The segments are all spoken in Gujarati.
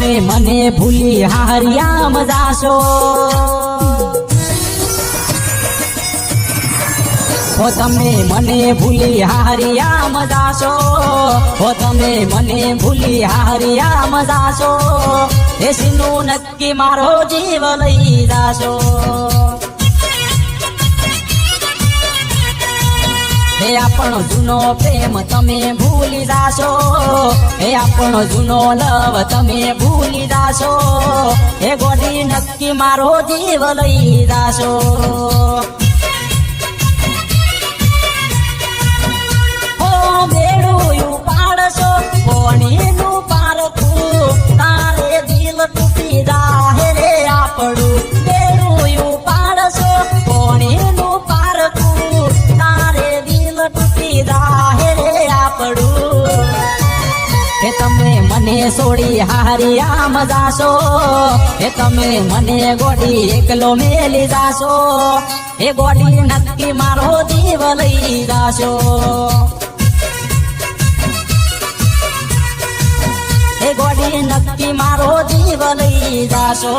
ભૂલી હારિયા મજાશો હો તમે મને ભૂલી હારિયા મજાશો હો તમે મને ભૂલી હારિયા મજાશો એ સિનું નક્કી મારો જીવ લઈ જાશો. હે આપણો જૂનો પ્રેમ તમે ભૂલી જાશો. હે આપણો જૂનો લવ તમે ભૂલી જાશો. હે ગોડી નક્કી મારો જીવ લઈ જાશો. હે તમે મને છોડી હારી આમ જાશો. હે તમે મને ગોડી એકલો મેલી જાશો. હે ગોડી નક્કી મારો દીવ લઈ જાશો. હે ગોડી નક્કી મારો જીવ લઈ જાશો.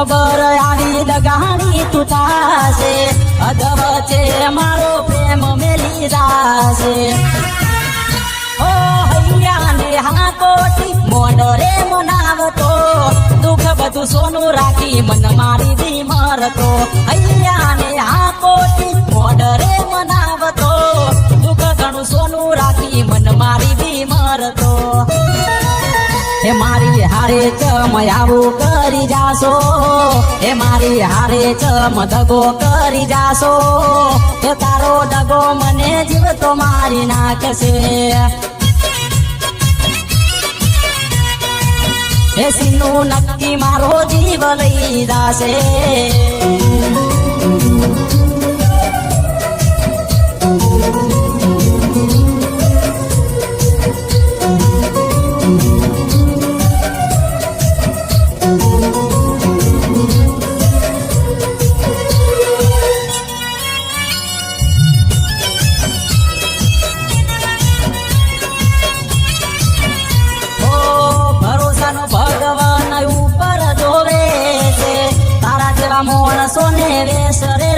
ખબર આવી દગાણી તું અધવ છે મારો પ્રેમ મેલી જાશે. ઓ હૈયાને હાકોટી મોડરે મનાવતો. દુઃખ બધું સોનું રાખી મન મારી દી મરતો. હૈયાને હાકોટી હારે ચમ આવું કરી જાશો? એ મારી હારે ચમ દગો કરી જાશો? એ તારો દગો મને જીવતો મારી નાખશે. એ સિનું નક્કી મારો જીવ લઈ જાશે.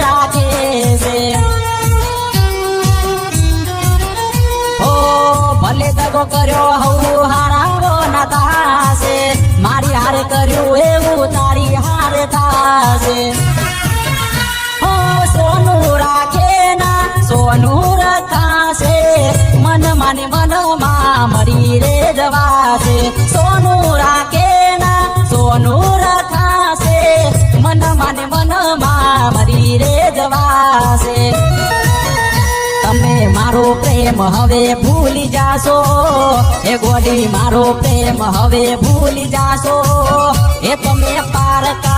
રાખે ઓ, ભલે દગો કર્યો હવું હારાવો ના મારી હારે કર્યું એવું તારી હારે થાશે. ઓ સોનું રાખે ના સોનું રખાશે મન માને મનમાં મરી રે જવાશે. સોનું રાખે પ્રેમ હવે ભૂલી જાશો. એ ગોડી મારો પ્રેમ હવે ભૂલી જાશો. એ તમે પાર